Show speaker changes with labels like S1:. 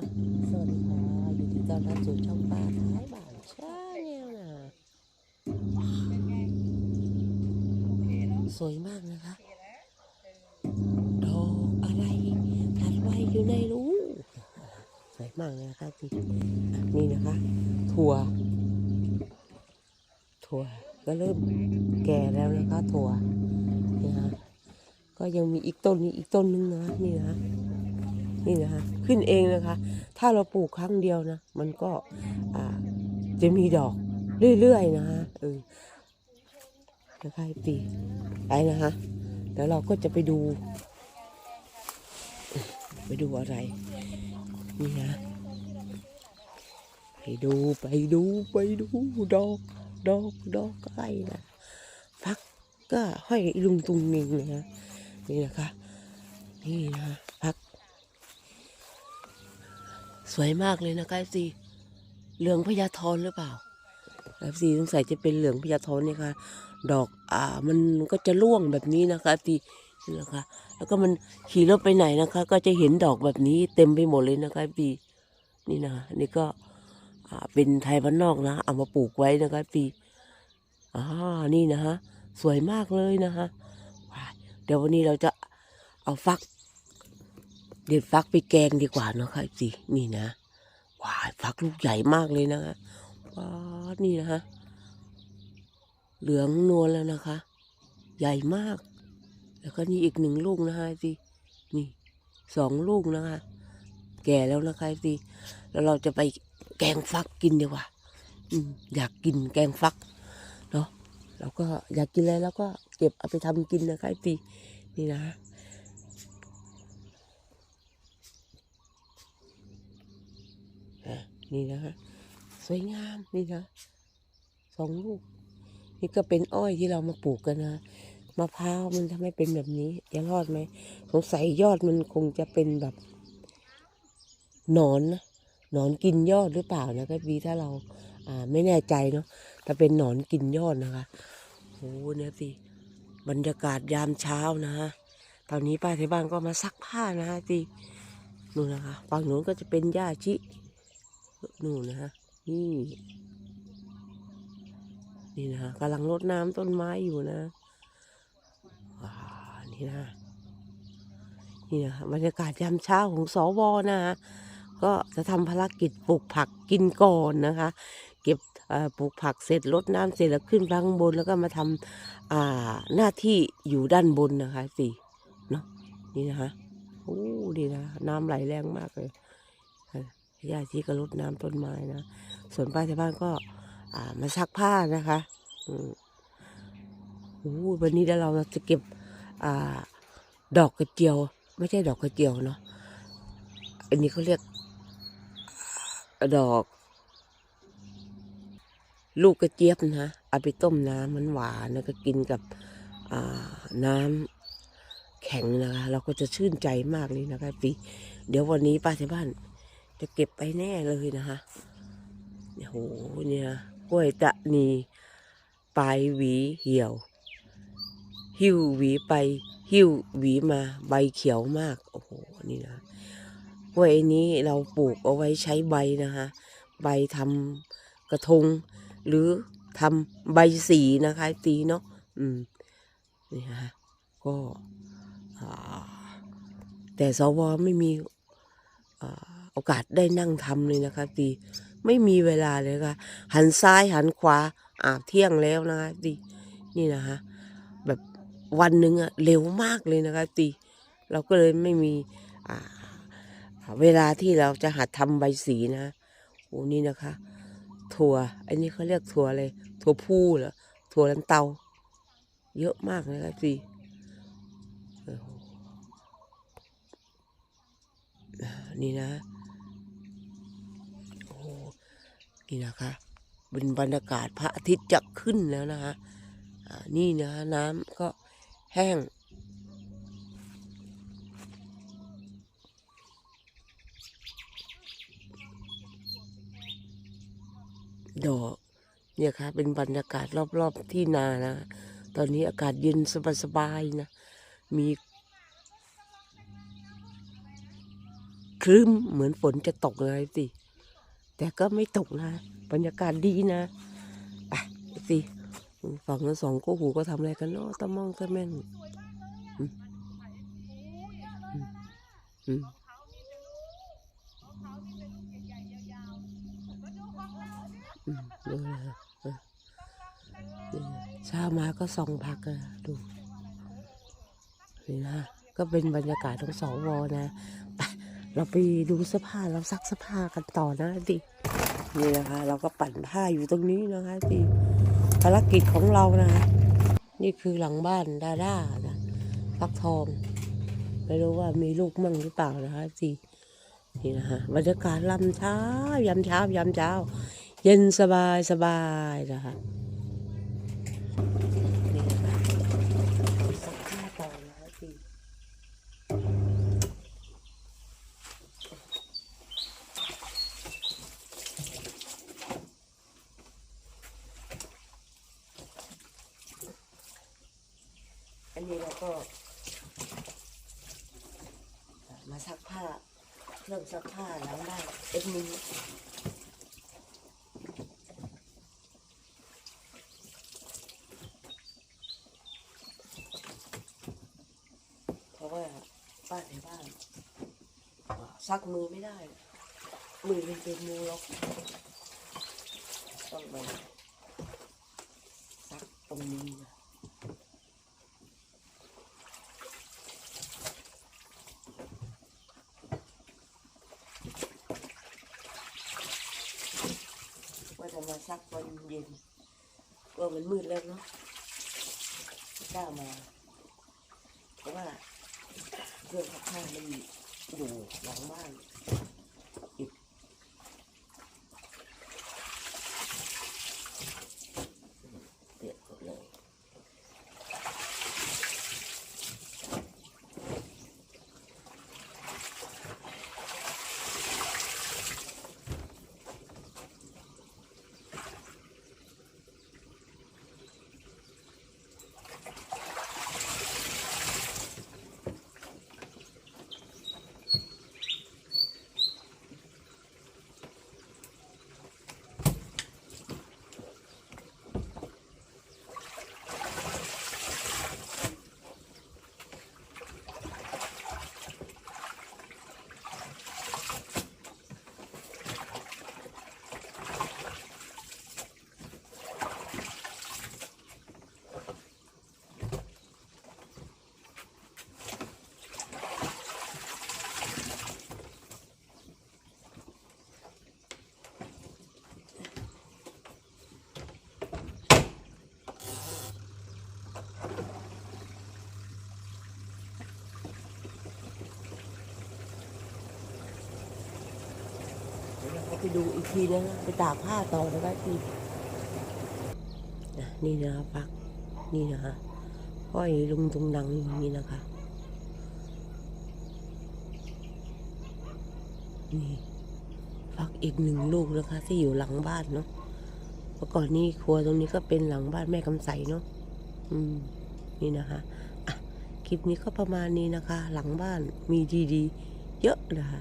S1: สวัสดีค่ะยินดีต้อนรับสู่ช่องป้าท้ายบ้านชาแนลนะสวยมากนะคะดอกอะไรทัดไว้อยู่ในรูสวยมากเลยนะคะที่นี่นะคะ ถั่ว ถั่วก็เริ่มแก่แล้วนะคะถั่วนี่นะก็ยังมีอีกต้นนี้อีกต้นนึงนะนี่นะ นี่นะคะ ขึ้นเองนะคะ ถ้าเราปลูกครั้งเดียวนะ มันก็จะมีดอกเรื่อยๆนะคะเออนะคะปีไปนะคะเดี๋ยวเราก็จะไปดู ไปดูอะไร นี่นะ ไปดูไปดูไปดูดอกดอกดอกอะไรนะฟักก็ห้อยลุงตุงนิงนะฮะนี่นะคะ นี่นะ สวยมากเลยนะคะสีเหลืองพญาทรหรือเปล่าแล้วสีสงสัยจะเป็นเหลืองพญาทรเนี่ค่ะ ดอกอ่ามันก็จะร่วงแบบนี้นะคะสีนี่นะคะ แล้วก็มันขี่รถไปไหนนะคะ ก็จะเห็นดอกแบบนี้เต็มไปหมดเลยนะคะสีนี่นะนี่ก็อ่าเป็นไทยบ้านนอกนะ เอามาปลูกไว้นะคะสีอ่านี่นะฮะสวยมากเลยนะคะเดี๋ยววันนี้เราจะเอาฟัก เด็ดฟักไปแกงดีกว่าเนาะค่ะสินี่นะว้าฟักลูกใหญ่มากเลยนะคะว้านี่นะคะเหลืองนวลแล้วนะคะ ใหญ่มาก แล้วก็นี่อีกหนึ่งลูกนะคะสินี่สองลูกนะคะ แก่แล้วนะคะสิแล้วเราจะไปแกงฟักกินดีกว่าอืมอยากกินแกงฟักเนาะเราก็อยากกินอะไรแล้วก็เก็บเอาไปทำกินนะคะสินี่นะ อะ นี่นะคะสวยงามนี่นะสองลูก นี่ก็เป็นอ้อยที่เรามาปลูกกันนะมะพร้าวมันทำให้เป็นแบบนี้จะรอดไหมสงสัยยอดมันคงจะเป็นแบบหนอนนะหนอนกินยอดหรือเปล่านะก็ดีถ้าเราอ่าไม่แน่ใจเนาะถ้าเป็นหนอนกินยอดนะคะโอ้เนี่ยสิบรรยากาศยามเช้านะฮะตอนนี้ป้าที่บ้านก็มาซักผ้านะฮะสินู่นนะคะฝั่งนู้นก็จะเป็นหญ้าชิ นู่นนะฮะนี่ นี่นะฮะกำลังรดน้ำต้นไม้อยู่นะว้านี่นะนี่นะบรรยากาศยามเช้าของสวนะฮะก็จะทำภารกิจปลูกผักกินก่อนนะคะ เก็บปลูกผักเสร็จรดน้ำเสร็จแล้วขึ้นไปข้างบนแล้วก็มาทำหน้าที่อยู่ด้านบนนะคะสิเนาะนี่นะคะโอ้ดีนะ น้ำไหลแรงมากเลย ญาติก็รดน้ำต้นไม้นะ ส่วนป้าที่บ้านก็อ่ามาซักผ้านะคะอืมโอ้โหวันนี้เดี๋ยวเราจะเก็บอ่าดอกกระเจียว ไม่ใช่ดอกกระเจียวเนาะ อันนี้เขาเรียก ดอก ลูกกระเจี๊ยบนะเอาไปต้มน้ำมันหวานแล้วก็กินกับอ่าน้ำแข็งนะคะ เราก็จะชื่นใจมากเลยนะคะปีเดี๋ยววันนี้ป้าที่บ้าน จะเก็บไปแน่เลยนะคะเนี่ยโหเนี่ยกล้วยตะนีปลายหวีเหี่ยว หิ้วหวีไปหิ้วหวีมาใบเขียวมาก โอ้โหนี่นะกล้วยนี้เราปลูกเอาไว้ใช้ใบนะคะใบทำกระทง หรือทำใบสีนะคะสีเนาะอืมนี่ฮะก็แต่สวไม่มีอ่า โอกาสได้นั่งทำเลยนะคะตีไม่มีเวลาเลยค่ะ หันซ้ายหันขวาอาบเที่ยงแล้วนะคะตีนี่นะคะแบบวันหนึ่งอะเร็วมากเลยนะคะตีเราก็เลยไม่มีเวลาที่เราจะหัดทำใบสีนะโอ้นี่นะคะ ถั่วอันนี้เขาเรียกถั่วอะไรถั่วพูเหรอถั่วลันเตา เยอะมากเลยค่ะตีนี่นะ โอ้โห นี่นะคะเป็นบรรยากาศพระอาทิตย์จะขึ้นแล้วนะคะนี่นะน้ำก็แห้ง ดอกเนี่ยค่ะเป็นบรรยากาศรอบๆที่นานะ ตอนนี้อากาศเย็นสบายๆนะ มีครึ้มเหมือนฝนจะตกเลยสิ แต่ก็ไม่ตกนะ บรรยากาศดีนะไปสิฝั่งนั้นสองคู่หูก็ทำอะไรกันเนาะตะมองตะแม่งอืมอืมอืมดูนะเออนี่เช้ามาก็ส่องพักอะดูนี่นะก็เป็นบรรยากาศของสวนะไป เราไปดูเสื้อผ้าเราซักเสื้อผ้ากันต่อนะดินี่นะคะ เราก็ปั่นผ้าอยู่ตรงนี้นะคะดิภารกิจของเรานะคะ นี่คือหลังบ้านดาด้านะฟักทองไม่รู้ว่ามีลูกมั่งหรือเปล่านะคะสินี่นะคะบรรยากาศลำเช้ายามเช้ายามเช้า เย็นสบายสบายนะคะนี่นะคะซักผ้าต่อนะคะสิ อันนี้เราก็ มาซักผ้า เครื่อง ซักผ้าล้างได้เอ็ดมินเพราะว่าป้าในบ้านซักมือไม่ได้ มือมันเป็นมือล็อกต้องมาซักตรงนี้นะ ว่า จะมาซักวันเย็นว่ามันมืดแล้วเนาะไม่กล้ามา เพราะว่าเครื่องซักผ้ามันอยู่หลังบ้าน ไปดูอีกทีนะไปตากผ้าต่อนะคะทีนี่นะคะพักนี่นะคะห้อยลุงตรงดังอย่างนี้นะคะ นี่ฟักอีกหนึ่งลูกนะคะ ที่อยู่หลังบ้านเนาะเมื่อก่อนนี้ครัวตรงนี้ก็เป็นหลังบ้านแม่กำใสเนาะอืม นี่นะคะอะคลิปนี้ก็ประมาณนี้นะคะ หลังบ้านมีดีๆ เยอะนะคะ